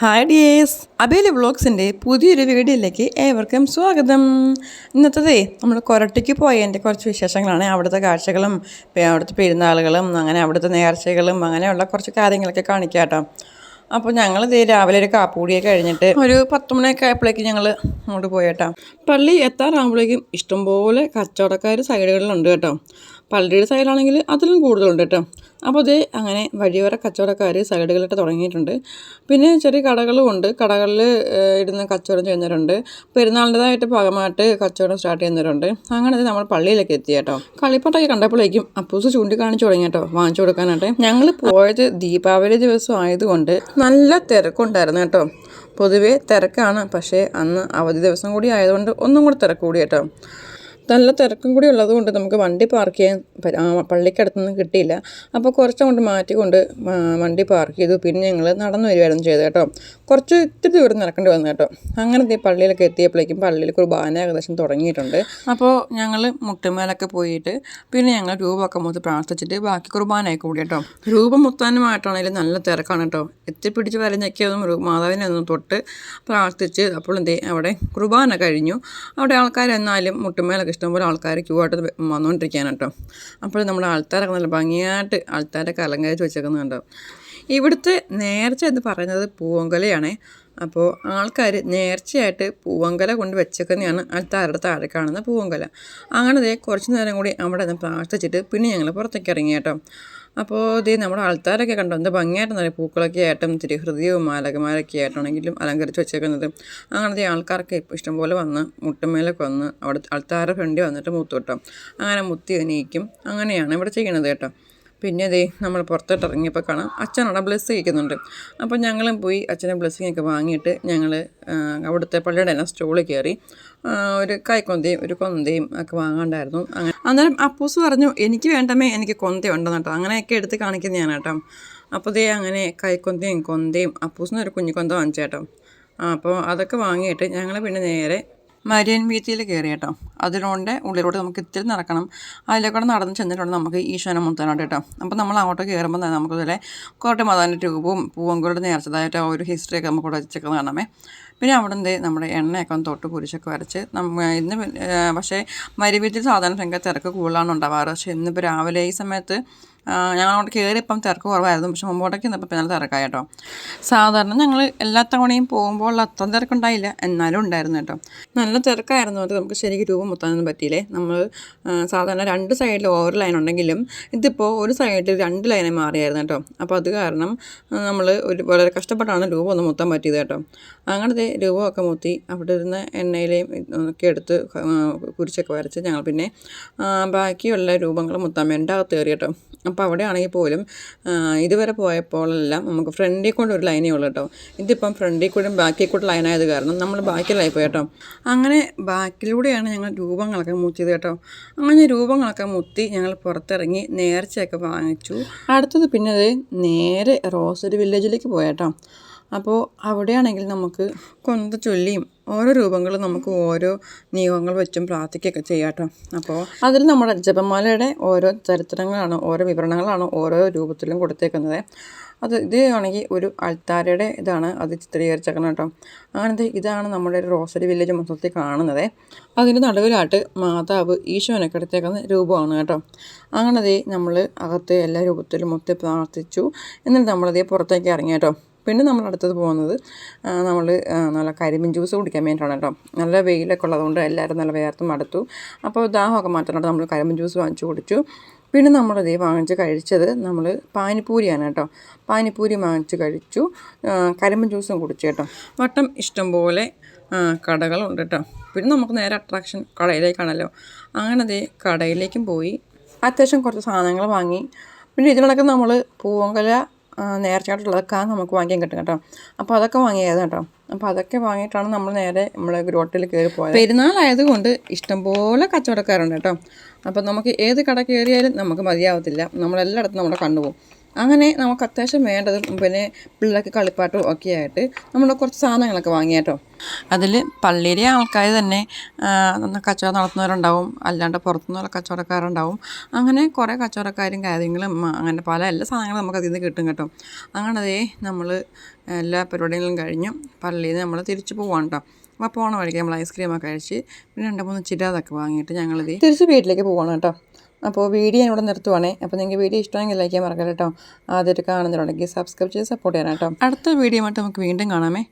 Hi dears അബേലി വ്ളോഗ്സിന്റെ പുതിയൊരു വീഡിയോയിലേക്ക് ഏവർക്കും സ്വാഗതം. ഇന്നത്തതേ നമ്മൾ കൊരട്ടിക്ക് പോയതിന്റെ കുറച്ച് വിശേഷങ്ങളാണ്. അവിടുത്തെ കാഴ്ചകളും അവിടുത്തെ പെരുന്നാളുകളും അങ്ങനെ അവിടുത്തെ നേർച്ചകളും അങ്ങനെയുള്ള കുറച്ച് കാര്യങ്ങളൊക്കെ കാണിക്കാം കേട്ടോ. അപ്പോൾ ഞങ്ങൾ ഇതേ രാവിലെ ഒരു കാപ്പുകൂടിയൊക്കെ കഴിഞ്ഞിട്ട് ഒരു പത്ത് മണിയൊക്കെ ആയപ്പോഴേക്കും ഞങ്ങൾ അങ്ങോട്ട് പോയേട്ടോ പള്ളി എത്താറാകുമ്പോഴേക്കും ഇഷ്ടംപോലെ കച്ചവടക്കാർ സൈഡുകളിലുണ്ട് കേട്ടോ. പള്ളിയുടെ സൈഡിലാണെങ്കിൽ അതിലും കൂടുതലുണ്ട് കേട്ടോ. അപ്പോൾ അത് അങ്ങനെ വഴിയോര കച്ചവടക്കാർ സൈഡുകളിട്ട് തുടങ്ങിയിട്ടുണ്ട്. പിന്നെ ചെറിയ കടകളും ഉണ്ട്. കടകളിൽ ഇടുന്ന കച്ചവടം ചെയ്യുന്നവരുണ്ട്. പെരുന്നാളിന്റെതായിട്ട് ഭാഗമായിട്ട് കച്ചവടം സ്റ്റാർട്ട് ചെയ്യുന്നവരുണ്ട്. അങ്ങനെ നമ്മൾ പള്ളിയിലേക്ക് എത്തി കേട്ടോ. കളിപ്പാട്ടൊക്കെ കണ്ടപ്പോഴേക്കും അപ്പൂസ് ചൂണ്ടിക്കാണിച്ച് തുടങ്ങി കേട്ടോ വാങ്ങിച്ചു കൊടുക്കാനായിട്ട്. ഞങ്ങൾ പോയത് ദീപാവലി ദിവസം ആയതുകൊണ്ട് നല്ല തിരക്കുണ്ടായിരുന്നു കേട്ടോ. പൊതുവേ തിരക്കാണ് പക്ഷേ അന്ന് അവധി ദിവസം കൂടി ആയതുകൊണ്ട് ഒന്നും കൂടി തിരക്ക് കൂടി കേട്ടോ. നല്ല തിരക്കും കൂടി ഉള്ളതുകൊണ്ട് നമുക്ക് വണ്ടി പാർക്ക് ചെയ്യാൻ പള്ളിക്കടുത്തൊന്നും കിട്ടിയില്ല. അപ്പോൾ കുറച്ചുകൊണ്ട് മാറ്റിക്കൊണ്ട് വണ്ടി പാർക്ക് ചെയ്തു. പിന്നെ ഞങ്ങൾ നടന്നു വരികയായിരുന്നു ചെയ്തത് കേട്ടോ. കുറച്ച് ഇത്തിരി ദൂരം നടക്കേണ്ടി വന്നു കേട്ടോ. അങ്ങനെ പള്ളിയിലൊക്കെ എത്തിയപ്പോഴേക്കും പള്ളിയിൽ കുർബാന ഏകദേശം തുടങ്ങിയിട്ടുണ്ട്. അപ്പോൾ ഞങ്ങൾ മുട്ടുമേലൊക്കെ പോയിട്ട് പിന്നെ ഞങ്ങൾ രൂപമൊക്കെ മുത്ത് പ്രാർത്ഥിച്ചിട്ട് ബാക്കി കുർബാനയൊക്കെ കൂടി കേട്ടോ. രൂപം മുത്താനുമായിട്ടാണെങ്കിലും നല്ല തിരക്കാണ് കേട്ടോ. എത്തിപ്പിടിച്ച് വരഞ്ഞൊക്കെയൊന്നും മാതാവിനെ ഒന്ന് തൊട്ട് പ്രാർത്ഥിച്ച് അപ്പോൾ എന്തേ അവിടെ കുർബാന കഴിഞ്ഞു. അവിടെ ആൾക്കാരെന്നാലും മുട്ടുമേലൊക്കെ ഇഷ്ടംപോലെ ആൾക്കാർ ക്യൂ ആയിട്ട് വന്നുകൊണ്ടിരിക്കുകയാണ് കേട്ടോ. അപ്പോൾ നമ്മുടെ ആൾക്കാരൊക്കെ നല്ല ഭംഗിയായിട്ട് ആൾക്കാരൊക്കെ അലങ്കരിച്ച് വെച്ചേക്കുന്നുണ്ടോ. ഇവിടുത്തെ നേർച്ച എന്ന് പറയുന്നത് പൂവങ്കലയാണ് അപ്പോൾ ആൾക്കാർ നേർച്ചയായിട്ട് പൂവങ്കല കൊണ്ട് വെച്ചേക്കുന്നതാണ് ആൾക്കാരുടെ താഴെ കാണുന്ന പൂവങ്കല. അങ്ങനെ ദേ കുറച്ച് നേരം കൂടി അവിടെ നിന്ന് പ്രാർത്ഥിച്ചിട്ട് പിന്നെ ഞങ്ങൾ പുറത്തേക്ക് ഇറങ്ങി കേട്ടോ. അപ്പോൾ ഇത് നമ്മുടെ ആൾക്കാരൊക്കെ കണ്ടോ? എന്താ ഭംഗിയായിട്ട് നല്ല പൂക്കളൊക്കെ ആയിട്ടും ഇത്തിരി ഹൃദയവും മാലകമാരൊക്കെ ആയിട്ടാണെങ്കിലും അലങ്കരിച്ച് വെച്ചേക്കുന്നത്. അങ്ങനത്തെ ആൾക്കാർക്ക് ഇപ്പോൾ ഇഷ്ടംപോലെ വന്ന് മുട്ടുമേലൊക്കെ വന്ന് അവിടെ ആൾക്കാരുടെ ഫ്രണ്ടിൽ വന്നിട്ട് മുത്തു അങ്ങനെ മുത്തി എണീക്കും. അങ്ങനെയാണ് ഇവിടെ ചെയ്യണത് കേട്ടോ. പിന്നെ ദേ നമ്മൾ പുറത്തോട്ട് ഇറങ്ങിയപ്പോൾ കാണാം അച്ഛൻ അവിടെ കഴിക്കുന്നുണ്ട് അപ്പോൾ ഞങ്ങളും പോയി അച്ഛനെ ബ്ലെസ്സിങ് ഒക്കെ വാങ്ങിയിട്ട് ഞങ്ങൾ അവിടുത്തെ പള്ളിയുടെ തന്നെ സ്റ്റോളിൽ കയറി ഒരു കൈക്കൊന്തയും ഒരു കൊന്തയും ഒക്കെ വാങ്ങാണ്ടായിരുന്നു. അങ്ങനെ അന്നേരം അപ്പൂസ് പറഞ്ഞു എനിക്ക് വേണ്ടമേ എനിക്ക് കൊന്ത ഉണ്ടെന്ന് കേട്ടോ. അങ്ങനെയൊക്കെ എടുത്ത് കാണിക്കുന്നതാണ് കേട്ടോ. അപ്പോൾ ദേ അങ്ങനെ കൈക്കൊന്തയും കൊന്തയും അപ്പൂസിന് ഒരു കുഞ്ഞിക്കൊന്ത വാങ്ങിച്ചേട്ടോ അപ്പോൾ അതൊക്കെ വാങ്ങിയിട്ട് ഞങ്ങൾ പിന്നെ നേരെ മരിയൻ വീതിയിൽ കയറി കേട്ടോ. അതിലൂടെ ഉള്ളിലൂടെ നമുക്ക് ഇത്തിരി നടക്കണം. അതിലേക്കൂടെ നടന്ന് ചെന്നിട്ടുണ്ട് നമുക്ക് ഈശോനെ മുത്താനായിട്ട് കേട്ടോ. അപ്പോൾ നമ്മൾ അങ്ങോട്ട് കയറുമ്പോൾ തന്നെ നമുക്ക് ഇതിലെ കോട്ടയം മാതാവിന്റെ രൂപവും പൂവങ്കളുടെ നേർച്ചതായിട്ട് ഒരു ഹിസ്റ്ററിയൊക്കെ നമുക്ക് വെച്ചൊക്കെ കാണാമേ പിന്നെ അവിടെ നമ്മുടെ എണ്ണയൊക്കെ ഒന്ന് തൊട്ട് കുരിശൊക്കെ വരച്ച് നമ്മ ഇന്ന് പക്ഷേ മരുവീട്ടിൽ സാധാരണ സംഖ്യ തിരക്ക് കൂടുതലാണ് ഉണ്ടാവാറ്. പക്ഷേ ഇന്നിപ്പോൾ രാവിലെ ഈ സമയത്ത് ഞങ്ങൾ അവിടെ കയറി ഇപ്പം തിരക്ക് കുറവായിരുന്നു. പക്ഷെ മുമ്പോട്ടേക്ക് ഇന്നിപ്പോൾ പിന്നെ തിരക്കായി കേട്ടോ സാധാരണ ഞങ്ങൾ എല്ലാ തവണയും പോകുമ്പോൾ അത്ര തിരക്കുണ്ടായില്ല. എന്നാലും ഉണ്ടായിരുന്നു കേട്ടോ. നല്ല തിരക്കായിരുന്നു. അത് നമുക്ക് ശരിക്കും രൂപം മുത്താനൊന്നും പറ്റിയില്ലേ? നമ്മൾ സാധാരണ രണ്ട് സൈഡിൽ ഓവർ ലൈൻ ഉണ്ടെങ്കിലും ഇതിപ്പോൾ ഒരു സൈഡിൽ രണ്ട് ലൈനെ മാറിയായിരുന്നു കേട്ടോ. അപ്പോൾ അത് കാരണം നമ്മൾ ഒരു വളരെ കഷ്ടപ്പെട്ടാണ് രൂപം ഒന്ന് മുത്താൻ പറ്റിയത് കേട്ടോ. അങ്ങനത്തെ രൂപമൊക്കെ മുത്തി അവിടെ ഇരുന്ന് എണ്ണയിലെയും ഒക്കെ എടുത്ത് കുരിച്ചൊക്കെ വരച്ച് ഞങ്ങൾ പിന്നെ ബാക്കിയുള്ള രൂപങ്ങൾ മുത്താൻ വേണ്ടാകത്ത് കയറി കേട്ടോ. അപ്പോൾ അവിടെ ആണെങ്കിൽ പോലും ഇതുവരെ പോയപ്പോഴെല്ലാം നമുക്ക് ഫ്രണ്ടിൽ കൂടെ ഒരു ലൈനേ ഉള്ളൂ കേട്ടോ. ഇതിപ്പം ഫ്രണ്ടിൽ കൂടെ ബാക്കിൽ കൂടെ ലൈനായത് കാരണം നമ്മൾ ബാക്കിലായി പോയി കേട്ടോ. അങ്ങനെ ബാക്കിലൂടെയാണ് ഞങ്ങൾ രൂപങ്ങളൊക്കെ മുത്തിയത് കേട്ടോ. അങ്ങനെ രൂപങ്ങളൊക്കെ മുത്തി ഞങ്ങൾ പുറത്തിറങ്ങി നേർച്ചയൊക്കെ വാങ്ങിച്ചു. അടുത്തത് പിന്നെ നേരെ റോസറി വില്ലേജിലേക്ക് പോയേട്ടോ അപ്പോൾ അവിടെയാണെങ്കിൽ നമുക്ക് കൊന്ത ചൊല്ലിയും ഓരോ രൂപങ്ങളും നമുക്ക് ഓരോ നിയമങ്ങൾ വെച്ചും പ്രാർത്ഥിക്കുകയൊക്കെ ചെയ്യാം കേട്ടോ. അപ്പോൾ അതിൽ നമ്മുടെ ജപമാലയുടെ ഓരോ ചരിത്രങ്ങളാണ് ഓരോ വിവരണങ്ങളാണ് ഓരോ രൂപത്തിലും കൊടുത്തേക്കുന്നത്. അത് ഇത് ആണെങ്കിൽ ഒരു അൾത്താരയുടെ ഇതാണ് അത് ചിത്രീകരിച്ചേക്കുന്നത് കേട്ടോ. അങ്ങനത്തെ ഇതാണ് നമ്മുടെ ഒരു റോസറി വില്ലേജ് മൊത്തത്തിൽ കാണുന്നത്. അതിന്റെ നടുവിലായിട്ട് മാതാവ് ഈശോനൊക്കെ എടുത്തേക്കുന്ന രൂപമാണ് കേട്ടോ. അങ്ങനത്തെ നമ്മൾ അകത്തെ എല്ലാ രൂപത്തിലും മൊത്തം പ്രാർത്ഥിച്ചു. എന്നിട്ട് നമ്മളതേ പുറത്തേക്ക് ഇറങ്ങി കേട്ടോ. പിന്നെ നമ്മൾ അടുത്തത് പോകുന്നത് നമ്മൾ നല്ല കരിമീൻ ജ്യൂസ് കുടിക്കാൻ വേണ്ടിയിട്ടാണ് കേട്ടോ. നല്ല വെയിലൊക്കെ ഉള്ളതുകൊണ്ട് എല്ലാവരും നല്ല വേർത്തും മടുത്തു. അപ്പോൾ ദാഹമൊക്കെ മാറ്റാനായിട്ട് നമ്മൾ കരിമീൻ ജ്യൂസ് വാങ്ങിച്ചു കുടിച്ചു. പിന്നെ നമ്മളതേ വാങ്ങിച്ച് കഴിച്ചത് നമ്മൾ പാനിപ്പൂരിയാണ് കേട്ടോ. പാനിപ്പൂരി വാങ്ങിച്ച് കഴിച്ചു. കരിമ്പൻ ജ്യൂസും കുടിച്ചു കേട്ടോ. വട്ടം ഇഷ്ടംപോലെ കടകളുണ്ട് കേട്ടോ. പിന്നെ നമുക്ക് നേരെ അട്രാക്ഷൻ കടയിലേക്കാണല്ലോ. അങ്ങനെ അതേ കടയിലേക്കും പോയി. അത്യാവശ്യം കുറച്ച് സാധനങ്ങൾ വാങ്ങി. പിന്നെ ഇതിനൊക്കെ നമ്മൾ പൂവങ്കല നേർച്ചയായിട്ടുള്ളതൊക്കെ നമുക്ക് വാങ്ങിക്കാൻ കിട്ടും കേട്ടോ. അപ്പോൾ അതൊക്കെ വാങ്ങിയത് കേട്ടോ. അപ്പോൾ അതൊക്കെ വാങ്ങിയിട്ടാണ് നമ്മൾ നേരെ നമ്മളെ ഗ്രോട്ടിൽ കയറി പോയത്. പെരുന്നാളായതുകൊണ്ട് ഇഷ്ടംപോലെ കച്ചവടക്കാരുണ്ട് കേട്ടോ. അപ്പോൾ നമുക്ക് ഏത് കട കയറിയാലും നമുക്ക് മതിയാവത്തില്ല. നമ്മളെല്ലായിടത്തും നമ്മളെ കണ്ടുപോകും. അങ്ങനെ നമുക്ക് അത്യാവശ്യം വേണ്ടത് പിന്നെ പിള്ളേർക്ക് കളിപ്പാട്ടും ഒക്കെ ആയിട്ട് നമ്മൾ കുറച്ച് സാധനങ്ങളൊക്കെ വാങ്ങിയാട്ടോ അതിൽ പള്ളിയിലെ ആൾക്കാർ തന്നെ കച്ചവടം നടത്തുന്നവരുണ്ടാവും അല്ലാണ്ട് പുറത്തുനിന്നുള്ള കച്ചവടക്കാരുണ്ടാവും. അങ്ങനെ കുറേ കച്ചവടക്കാരും കാര്യങ്ങളും അങ്ങനെ പല എല്ലാ സാധനങ്ങളും നമുക്ക് അതിൽ നിന്ന് കിട്ടും കേട്ടോ. അങ്ങനെ അതേ നമ്മൾ എല്ലാ പരിപാടികളും കഴിഞ്ഞു. പള്ളിയിൽ നിന്ന് നമ്മൾ തിരിച്ചു പോവാണ് കേട്ടോ അപ്പോൾ പോണ വഴിക്ക് നമ്മൾ ഐസ്ക്രീമൊക്കെ കഴിച്ച് പിന്നെ രണ്ട് മൂന്ന് ചിരാതൊക്കെ വാങ്ങിയിട്ട് ഞങ്ങളിത് തിരിച്ച് വീട്ടിലേക്ക് പോവാണ് കേട്ടോ അപ്പോൾ വീഡിയോ ഞാൻ ഇവിടെ നിർത്തുവാണേ. അപ്പോൾ നിങ്ങൾക്ക് വീഡിയോ ഇഷ്ടമെങ്കിൽ ലൈക്ക് ചെയ്യാൻ മറക്കരുത് കേട്ടോ. ആദ്യമായിട്ട് കാണുന്നുണ്ടെങ്കിൽ സബ്സ്ക്രൈബ് ചെയ്ത് സപ്പോർട്ട് ചെയ്യണം അടുത്ത വീഡിയോ ആയിട്ട് നമുക്ക് വീണ്ടും കാണാമേ.